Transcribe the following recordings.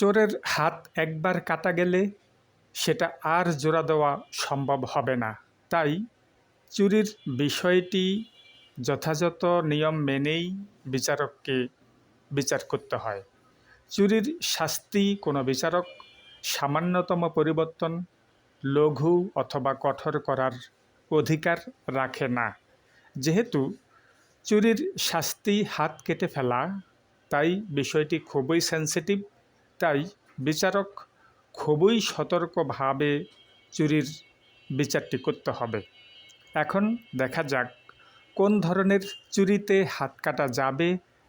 চোরের হাত একবার কাটা গেলে সেটা আর জোড়া দেওয়া সম্ভব হবে না। তাই চুরির বিষয়টি যথাযথ নিয়ম মেনেই বিচারককে বিচার করতে হয়। চুরির শাস্তি কোনো বিচারক, সামান্যতম পরিবর্তন, লঘু অথবা কঠোর করার অধিকার রাখে না। যেহেতু চুরির শাস্তি হাত কেটে ফেলা, তাই বিষয়টি খুবই সেন্সিটিভ তাই বিচারক খুবই সতর্কভাবে চুরির বিচারটি করতে হবে। এখন দেখা যাক কোন ধরনের চুরিতে হাত কাটা যাবে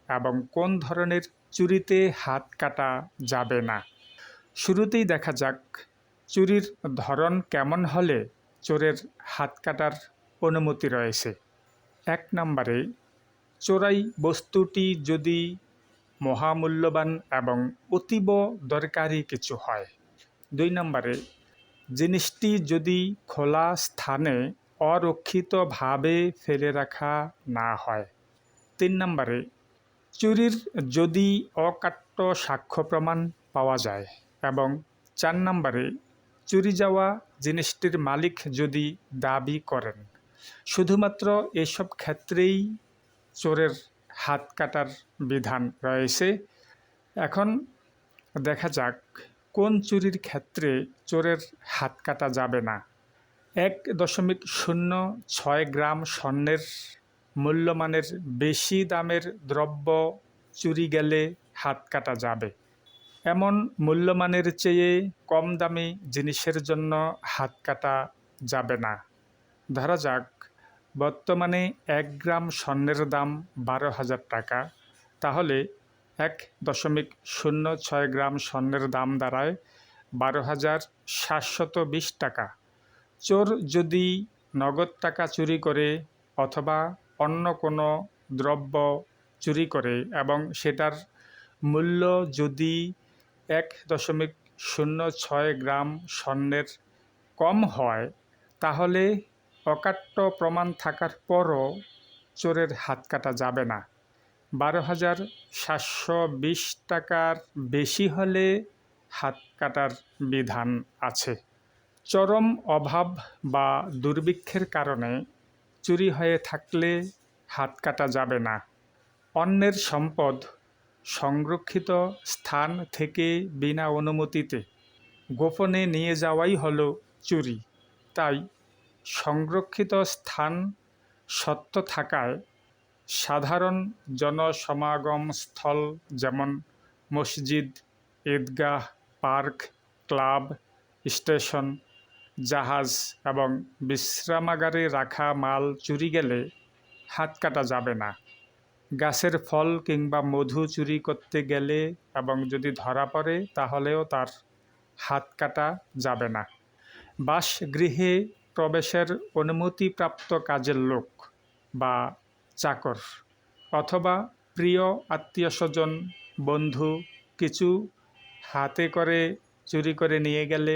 এবং কোন ধরনের চুরিতে হাত কাটা যাবে না। শুরুতেই দেখা যাক চুরির ধরন কেমন হলে চোরের হাত কাটার অনুমতি রয়েছে। এক নম্বরে, চোরাই বস্তুটি যদি মহামূল্যবান এবং অতীব দরকারি কিছু হয়। দুই নম্বরে, জিনিসটি যদি খোলা স্থানে অরক্ষিতভাবে ফেলে রাখা না হয়। তিন নম্বরে, চুরির যদি অকাট্য সাক্ষ্য প্রমাণ পাওয়া যায় এবং চার নম্বরে, চুরি যাওয়া জিনিসটির মালিক যদি দাবি করেন। শুধুমাত্র এসব ক্ষেত্রেই চোরের হাত কাটার বিধান রয়েছে। এখন দেখা যাক কোন চুরির ক্ষেত্রে চোরের হাত কাটা যাবে না। এক দশমিক শূন্য ছয় গ্রাম স্বর্ণের মূল্যমানের বেশি দামের দ্রব্য চুরি গেলে হাত কাটা যাবে। এমন মূল্যমানের চেয়ে কম দামি জিনিসের জন্য হাত কাটা যাবে না। ধরা যাক বর্তমানে এক গ্রাম স্বর্ণের দাম বারো হাজার টাকা। তাহলে এক দশমিক শূন্য ছয় গ্রাম স্বর্ণের দাম দাঁড়ায় বারো হাজার সাতশত বিশ টাকা। চোর যদি নগদ টাকা চুরি করে অথবা অন্য কোনো দ্রব্য চুরি করে এবং সেটার মূল্য যদি এক দশমিক শূন্য ছয় গ্রাম স্বর্ণের কম হয়, তাহলে অকাট্য প্রমাণ থাকার পরও চোরের হাত কাটা যাবে না। বারো হাজার সাতশো বিশ টাকার বেশি হলে হাত কাটার বিধান আছে। চরম অভাব বা দুর্ভিক্ষের কারণে চুরি হয়ে থাকলে হাত কাটা যাবে না। অন্যের সম্পদ সংরক্ষিত স্থান থেকে বিনা অনুমতিতে গোপনে নিয়ে যাওয়াই হলো চুরি। তাই সংরক্ষিত স্থান সত্য থাকায় সাধারণ জনসমাগম স্থল যেমন মসজিদ, ঈদগাহ, পার্ক, ক্লাব, স্টেশন, জাহাজ এবং বিশ্রামাগারে রাখা মাল চুরি গেলে হাত কাটা যাবে না। গাছের ফল কিংবা মধু চুরি করতে গেলে এবং যদি ধরা পড়ে তাহলেও তার হাত কাটা যাবে না। বাসগৃহে প্রবেশের অনুমতিপ্রাপ্ত কাজের লোক বা চাকর অথবা প্রিয় আত্মীয় স্বজন, বন্ধু কিছু হাতে করে চুরি করে নিয়ে গেলে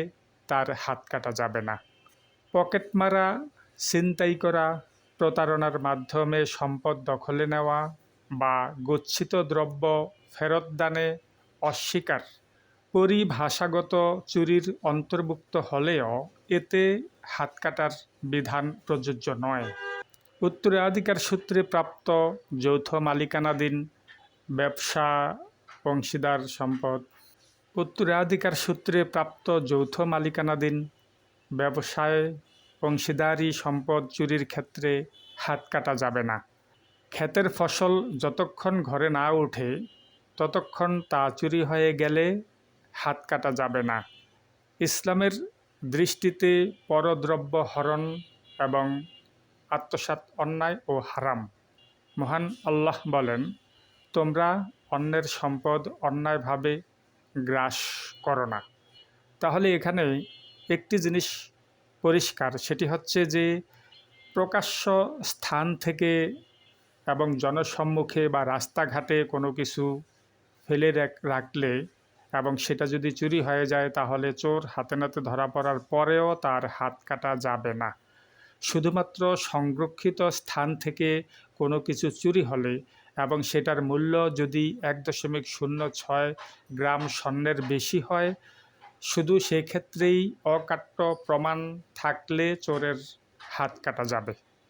তার হাত কাটা যাবে না। পকেট মারা ছিনতাই করা, প্রতারণার মাধ্যমে সম্পদ দখলে নেওয়া বা গচ্ছিত দ্রব্য ফেরতদানে অস্বীকার, পরিভাষাগত চুরির অন্তর্ভুক্ত হলেও এতে হাত কাটার বিধান প্রযোজ্য নয়। উত্তরাধিকার সূত্রে প্রাপ্ত যৌথ মালিকানাধীন ব্যবসা অংশীদার সম্পদ। উত্তরাধিকার সূত্রে প্রাপ্ত যৌথ মালিকানাধীন ব্যবসায় অংশীদারি সম্পদ চুরির ক্ষেত্রে হাত কাটা যাবে না। ক্ষেতের ফসল যতক্ষণ ঘরে না ওঠে ততক্ষণ তা চুরি হয়ে গেলে হাত কাটা যাবে না। ইসলামের দৃষ্টিতে পরদ্রব্য হরণ এবং আত্মসাত অন্যায় ও হারাম। মহান আল্লাহ বলেন, তোমরা অন্যের সম্পদ অন্যায়ভাবে গ্রাস করো না। তাহলে এখানে একটি জিনিস পরিষ্কার, সেটি হচ্ছে যে প্রকাশ্য স্থান থেকে এবং জনসম্মুখে বা রাস্তাঘাটে কোনো কিছু ফেলে রাখলে এবং সেটা যদি চুরি হয়ে যায়, তাহলে চোর হাতে নাতে ধরা পড়ার পরেও তার হাত কাটা যাবে না। শুধুমাত্র সংরক্ষিত স্থান থেকে কোনো কিছু চুরি হলে এবং সেটার মূল্য যদি এক দশমিক শূন্য ছয় গ্রাম স্বর্ণের বেশি হয়, শুধু সেক্ষেত্রেই অকাট্য প্রমাণ থাকলে চোরের হাত কাটা যাবে।